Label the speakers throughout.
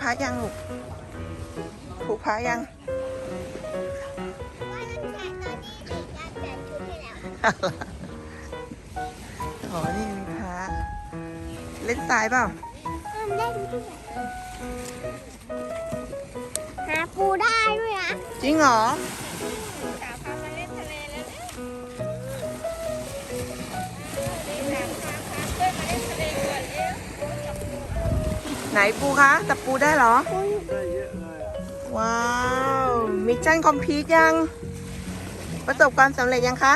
Speaker 1: พระยังลูกผูกพระยัง
Speaker 2: ว่านั่นแค่ตอนนี้เด็กจะเปลี่ยนชุดให้แล้ว
Speaker 1: อ๋อนี่มีพระเล่นทรายเปล่า
Speaker 2: ทำได้ด้วยหาปูได้ด้วยนะ
Speaker 1: จริงเหรอ ไหนปูคะแต่ปูได้เหรอ
Speaker 3: ได้เยอะเลยอะ
Speaker 1: ว้าว มิชชั่นคอมพลีทยัง ประสบความสำเร็จยังคะ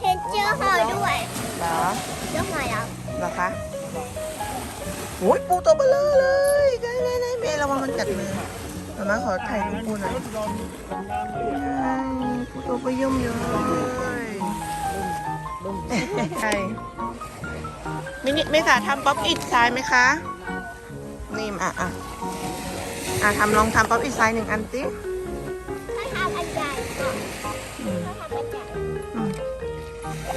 Speaker 2: เห็นเจอหอยด้วย
Speaker 1: เหรอ
Speaker 2: เจอหอยแล้ว
Speaker 1: เหรอคะโอ้ยปูตัวเบลอเลยไงไงไงเมย์ระวังมันกัดมือมามาขอถ่ายรูปปูหน่อย
Speaker 3: รถโดนน้ำเลย
Speaker 1: ใช่ปูตัวก็ยุ่มเลยใช่ มินิเมษาทำป๊อปอิดทรายไหมคะนี่อะอะอะทำลองทำป๊อปอิดทรายหนึ่งอันสิ
Speaker 2: ถ้าทำอันใหญ่ก่อนถ้าทำอันใหญ่
Speaker 1: อืม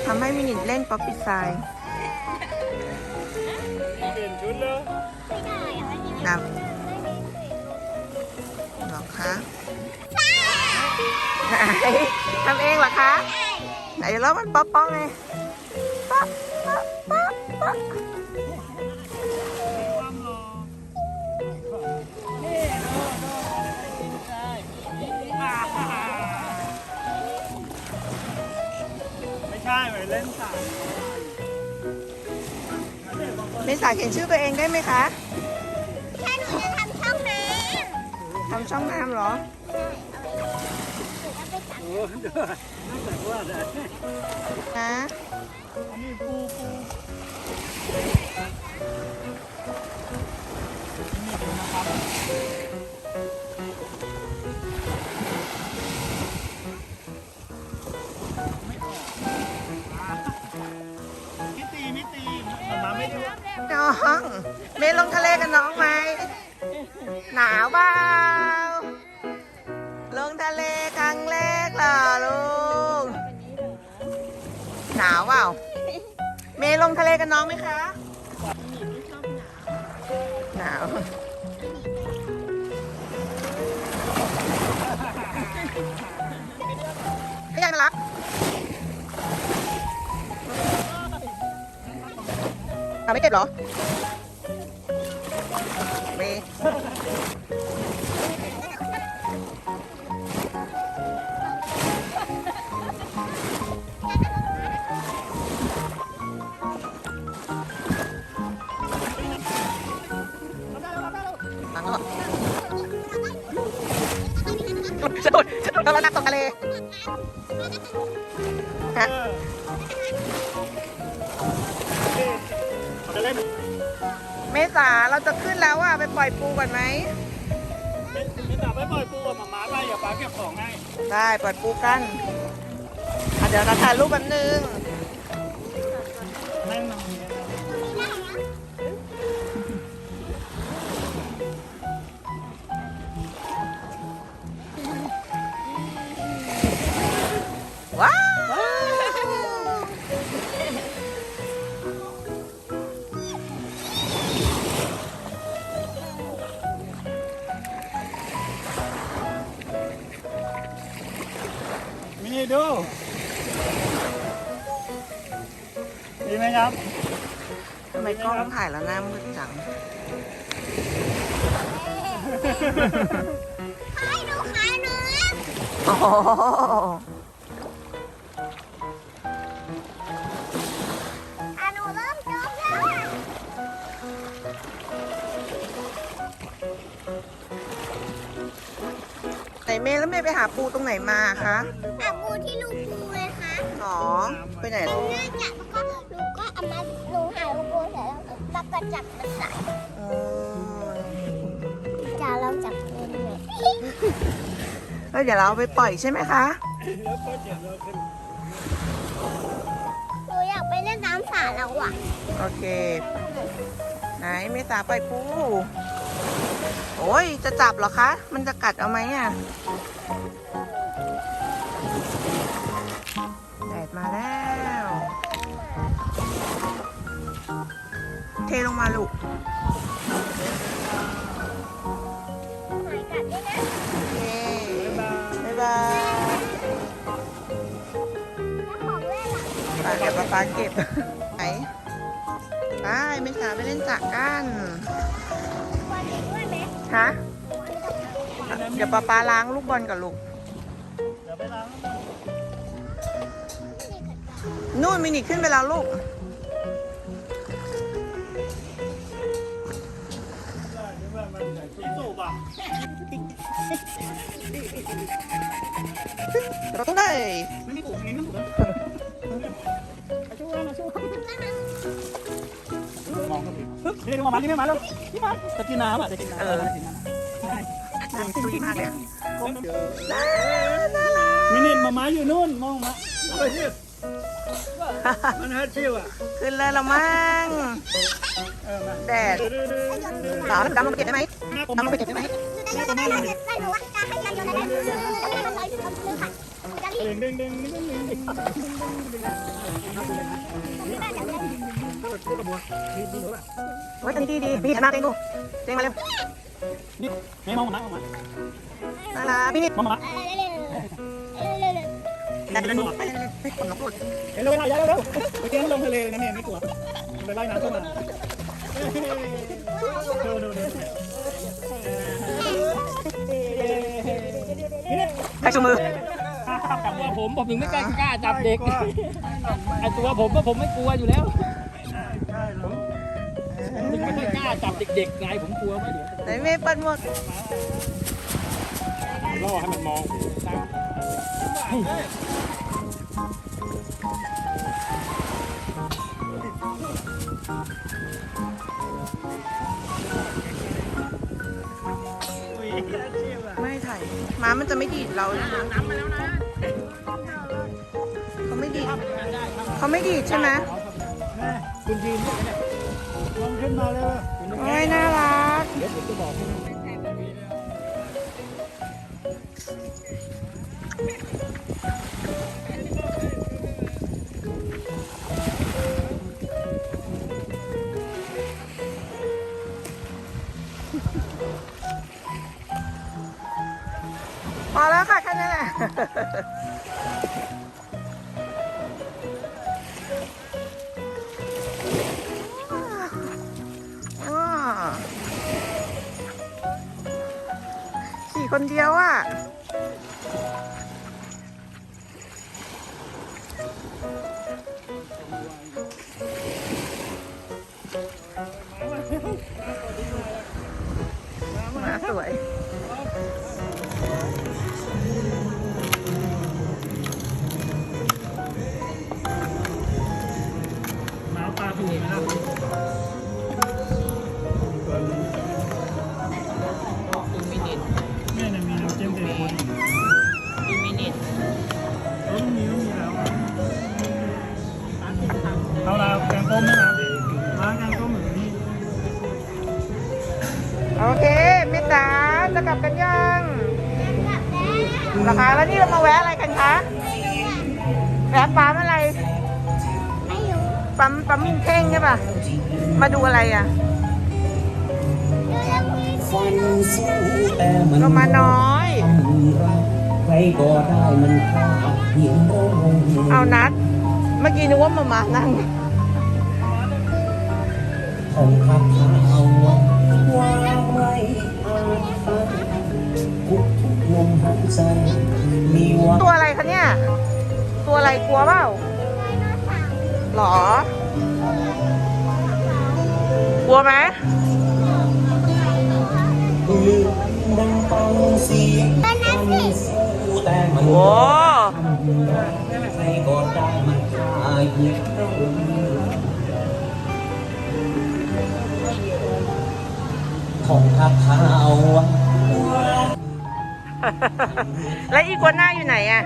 Speaker 1: ทำให้มินิเล่นป๊อปอิดทราย
Speaker 3: เปลี่ยนชุดแล้ว
Speaker 2: ไม่ได้อะอันนี้
Speaker 1: นะ
Speaker 2: ไม่ได้สิ
Speaker 1: หรอคะไหนทำเองเหรอคะ ไหนแล้วมันป๊อปป๊อปไงป๊อปป๊อปป๊อปป๊อป
Speaker 3: ไม่ใช่ไปเล่นสาย
Speaker 1: เมษาเขียนชื่อตัวเองได้ไหมคะ
Speaker 2: แค่หนูจะทำช่องน้
Speaker 1: ทำช่องน้ำเหรอำ
Speaker 2: เอาไปจับ
Speaker 3: โอ้เดี๋ยวน่าจะว่าได้
Speaker 1: นะ
Speaker 3: อันนี้
Speaker 1: ลงทะเลกับน้องไหมคะหนาวไม่อยารับทำไม่เจ็บหรอ ดุดสะดุดตอนนักตกทะเลฮะ
Speaker 3: จะเล่น
Speaker 1: เมษาเราจะขึ้นแล้วอะไปปล่อยปูก่อนไหม
Speaker 3: ไม่ตับไม่ปล่อยปูกับหมาม้าไปอย่าป้าเก็บของให้
Speaker 1: ได้ปล่อยปูกันอะเดี๋ยวเราถ่ายรูปแป๊บนึง
Speaker 3: นั่ง
Speaker 1: ถ่ายแล้วหน้ามืดจัง
Speaker 2: ให้ดูขาหนู
Speaker 1: โอ้โห
Speaker 2: อะหนูเริ่มจมแล้วอะ
Speaker 1: ไหนเมย์แล้วเมย์ไปหาปูตรงไหนมาคะ
Speaker 2: อะปูที่ลูกปูเลยคะ
Speaker 1: อ๋อ ไปไหน
Speaker 2: เนื่องจา แล้วแล้วก็จับมันใส่
Speaker 1: อ๋อ
Speaker 2: จะเราจับเล่นเลย
Speaker 1: แล้วเดี๋ยวเราเอาไปปล่อยใช่ไหมคะ
Speaker 3: แล้วก็เจ็บแล้วขึ้น
Speaker 2: หนูอยากไปเล่นน้ำสาแล้วอะ
Speaker 1: โอเค ไหนเมษาปล่อยปู โอ้ยจะจับเหรอคะ มันจะกัดเอาไหมอะ เทลงมาลูก
Speaker 2: บ๊า
Speaker 1: ยบายปาเก็บปลาเก็บไหนไปไม่ช้าไปเล่นจักรกันฮะเดี๋ยวปลาปลาล้างลูกบอลกับลูกนู่นมินิขึ้นไปแล้วลูก เราต้องได้
Speaker 3: ไม่มีถูกนี่ไม่ถูกนะช่วยมาช่วยมองก็ผิดนี่ดูมามานี่ไม่มาแล้วนี่มาจะกินน้ำอะจะกินน้ำ
Speaker 1: เออ
Speaker 3: จะกินน้ำ
Speaker 1: ดูดีมากเลยอะน่า
Speaker 3: มินิมามาอยู่นู่นมองมาไปที่มันฮัทชิวอะ
Speaker 1: ขึ้นเลยละมั้งแดด สาวน้ำดำลงไปเก็บได้ไหม
Speaker 3: หน้าผม
Speaker 1: ดำลงไปเก็บได้ไหม
Speaker 2: ได้ได้ได้ได้หนูว่าจะให้ยันยนต์ได้เลยเลยเลยผัดจะรีบ
Speaker 3: เด้งเด้งเด้งเด้งเด้งเด้ง
Speaker 2: ไม่ได้จะเล่น
Speaker 1: โอ้ยตอนนี้ดีดีพี่หันมาเองดูเจงมาเร็ว
Speaker 3: นี่ให้มองมมา
Speaker 1: น่ารักพี่นิด
Speaker 3: มองมา
Speaker 2: เล่นเล่นเล่น
Speaker 1: แดดเล่นหมดไปเลยไปคนน้องหลุด
Speaker 3: เห็นเร็วเวลาเร็วเร็วไปเที่ยวลงทะเลนะเนี่ยไม่กลัวไปว่ายน้ำเข้ามาดูดู
Speaker 1: ใครชูมือ
Speaker 4: ตัวผมผมถึงไม่กล้ากล้าจับเด็กไอตัวผมก็ผมไม่กลัวอยู่แล้วถึงไม่ค่อยกล้าจับเด็กๆไงผมกลัวไหมเดี๋ยว
Speaker 1: ไหนเมย์เปิดหมด
Speaker 3: ล่อให้มันมอง
Speaker 1: ไม่ถ่ายม้ามันจะไม่ดีดเราใช่ไหมเขาไม่ดีดเขาไม่ดีดใช่ไหม
Speaker 3: คุณยืนลองขึ้นมาเลย
Speaker 1: โอ้ยน่ารัก พอแล้วค่ะแค่นั้นแหละว้ขี่คนเดียวอะ ราคาแล้วนี่เรามาแวะอะไรกันคะ แวะปั๊มอะไร
Speaker 2: ไม่รู้
Speaker 1: ปั๊มปั๊มมินเท่งใช่ป่ะ มาดูอะไรอะ
Speaker 2: ดูแล้วมี
Speaker 5: ฟันสู้แต่มัน
Speaker 1: ก็มาน้อย
Speaker 5: ทำรักใครก็ได้มันพลาดเพียงร้อง
Speaker 1: เอานัด เมื่อกี้นึกว่ามามานั่ง
Speaker 5: ของข้าพาเอาไว้วางไว้อาจฟังทุกทุกๆล มหายใจมีวัน
Speaker 1: ตัวอะไรคะเนี่ย ตัวอะไรกลัวเปล่าหรอ กลัวไหม
Speaker 5: ลืมดังฟังเสียงฟันสู้แต่มัน
Speaker 1: โอ้
Speaker 5: ทำรักใครก็ได้มันพลาดเพียงร้องของข้าพาเอาไว้
Speaker 1: แล้วอีกัวหน้าอยู่ไหนอะ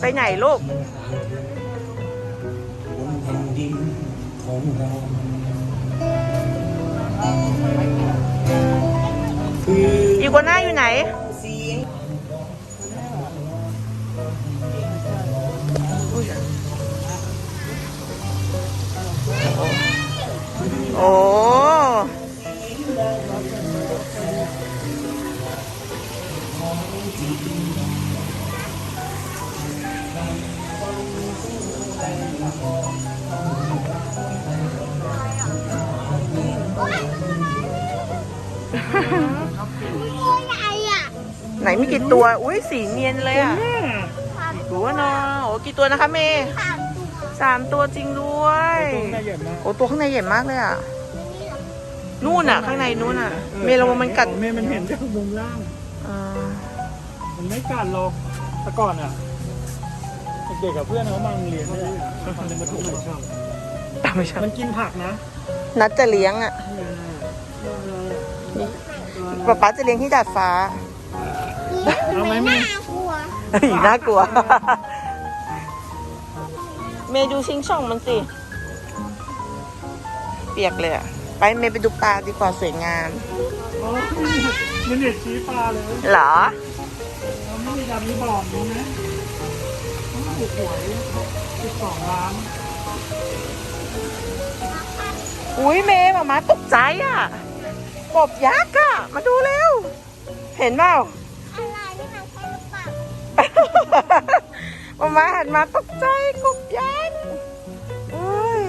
Speaker 1: ไปไหนลูก
Speaker 5: บนแผ่นดินของเราอี
Speaker 1: กัวหน้าอยู่ไหนโอ้ ไหนมีกี่ตัว อุ้ยสีเนียนเลยอะรู้ว่าเนาะโอ้กี่ตัวนะคะเมย์
Speaker 2: สามตัว
Speaker 1: สามตัวจริงด้วย
Speaker 3: ตรงนี้ใหญ่มาก
Speaker 1: โอ้ตัวข้างในใหญ่มากเลยอะนู่นอะ ข้างในนู่นอะ เมย์ระวังมันกัด
Speaker 3: เมย์มันเห็นจากมุมล่าง
Speaker 1: อ่า
Speaker 3: มันไม่กัดหรอกแต่ก่อนอะเด็กๆกับเพื่อนเขามาโรงเรียนนี่แหละมันเลยมาถูกมันชอบ
Speaker 1: ตามไม่ใช่
Speaker 3: มันกินผักนะ
Speaker 1: นัดจะเลี้ยงอะป๊าป๊าจะเลี้ยงที่ดาดฟ้า
Speaker 3: เอาไหม
Speaker 2: น่า
Speaker 3: แม่
Speaker 2: กลัว
Speaker 1: เฮ้ยน่ากลัว เมย์ดูชิงช่องมันสิ เปียกเลยอะไปเมย์ไปดูปลาดีกว่าสวยงาม
Speaker 3: โอ้ยมันเด็ดชี้ปลาเลย
Speaker 1: เหรอ
Speaker 3: เราไม่มีดำมีบอกนี้นะต้องถูกหวยสิบสองล้าน
Speaker 1: อุ้ยเมย์มามาตกใจอะกบยักษ์อะ มาดูเร็ว เห็นเปล่า
Speaker 2: อะไรนี่มันใช่หรือเปล่า
Speaker 1: มามาหันมาตกใจกบยักษ์อุ้ย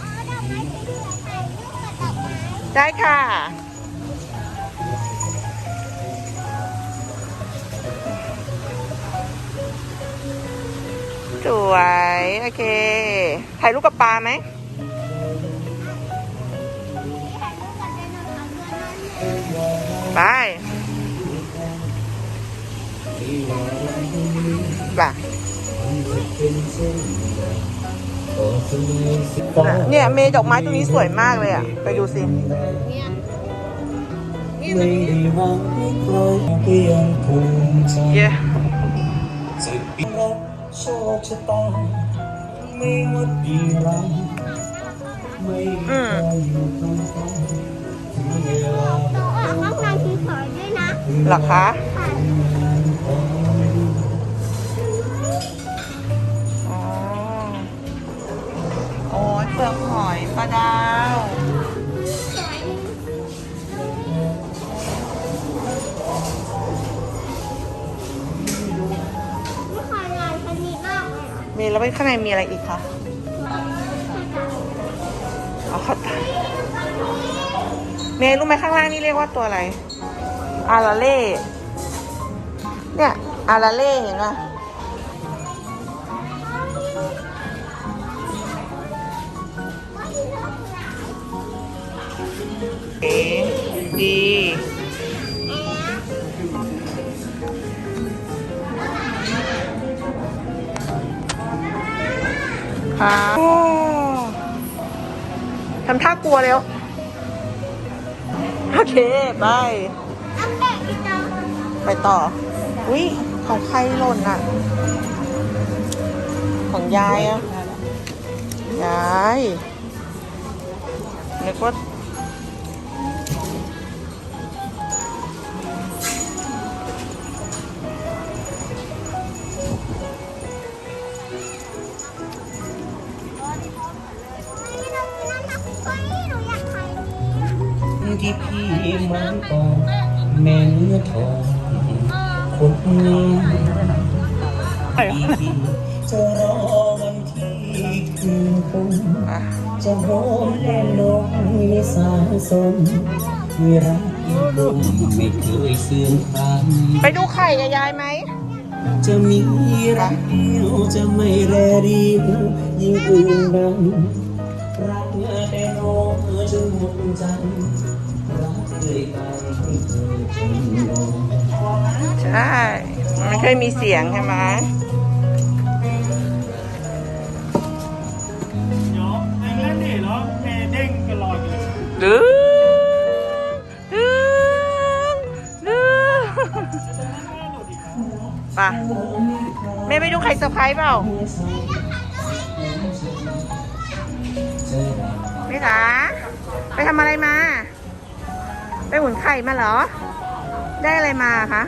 Speaker 2: เอาดอกไม้สวยๆถ่ายรูปกับดอกไม้
Speaker 1: ได้ค่ะ สวย โอเค ถ่ายรูปกับปลาไหม
Speaker 2: ถ่ายรูปไป
Speaker 1: ป่ะเนี่ยเมย์ดอกไม้ตรงนี้สวยมากเลยอะ ไปดูสิ
Speaker 5: ไม่ได้หวังให้ใครเพีย งภูมิใจ
Speaker 1: เย้
Speaker 5: จะปีรักโชคชะตาไม่ว่าดีร้ายไม่ได้คอยอยู่ตรงกลางถึงเวลา
Speaker 2: ตัวออกห้องน้ำสวยๆด้วยนะ
Speaker 1: หรอคะโอ้ยเปลือกหอยปลาดาว
Speaker 2: มี
Speaker 1: แล้วข้างในมีอะไรอีกคะอ๋อเขาตาเมย์รู้ไหมข้างล่างนี่เรียกว่าตัวอะไร อาราเล่ เนี่ย อาราเล่เห็นป่ะเอ๋ดี ค่ะทำท่ากลัวเร็ว โอเค ไป ไปต่อ อุ้ยของใครหล่นอะ ของยายอะ ยายนึกว่า
Speaker 5: ที่พี่หมันตองแม่เนื้อทองคนนี้ที่จะรอวันที่คืนคง
Speaker 1: อะ
Speaker 5: จะหอมแน่นอนไม่สายสนมีรักยิ่งคงไม่เคยเสื่อมคลาย
Speaker 1: ไปดูไข่กับยายไหม
Speaker 5: จะมีรักเดียวจะไม่แรดียิ่งอื่นใดรักแต่น้องจนหมดใจ
Speaker 1: ใช่ มันไม่เคยมีเสียงใช่ไหม
Speaker 3: เดี๋ยวเองเล่นดิแล้วเมย์เด้งกันลอยอยู่
Speaker 1: ดึงดึงดึงไปะแม่ไปดูไข่เซอร์ไพรส์เปล่าไม่จ๋าไปทำอะไรมา ไปหุ่นไข่มาเหรอ ได้อะไรมาคะ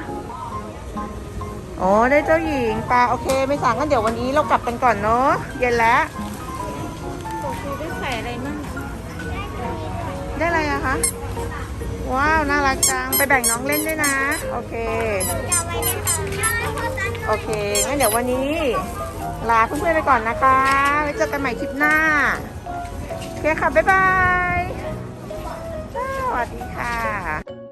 Speaker 1: อ๋อได้เจ้าหญิงปลาโอเคไม่สั่งกันเดี๋ยววันนี้เรากลับกันก่อนเนาะเย็นแล้วได้ใส่อะไรมั่งได้อะไรอะคะว้าวน่ารักจังไปแบ่งน้องเล่นด้วยนะ โอเค
Speaker 2: จะไว้ในห้องน้ำเพราะตอน
Speaker 1: โอเคงั้นเดี๋ยววันนี้ ลาเพื่อนๆไปก่อนนะคะไว้เจอกันใหม่คลิปหน้าโอเคค่ะบ๊ายบายส วัสดีค่ะ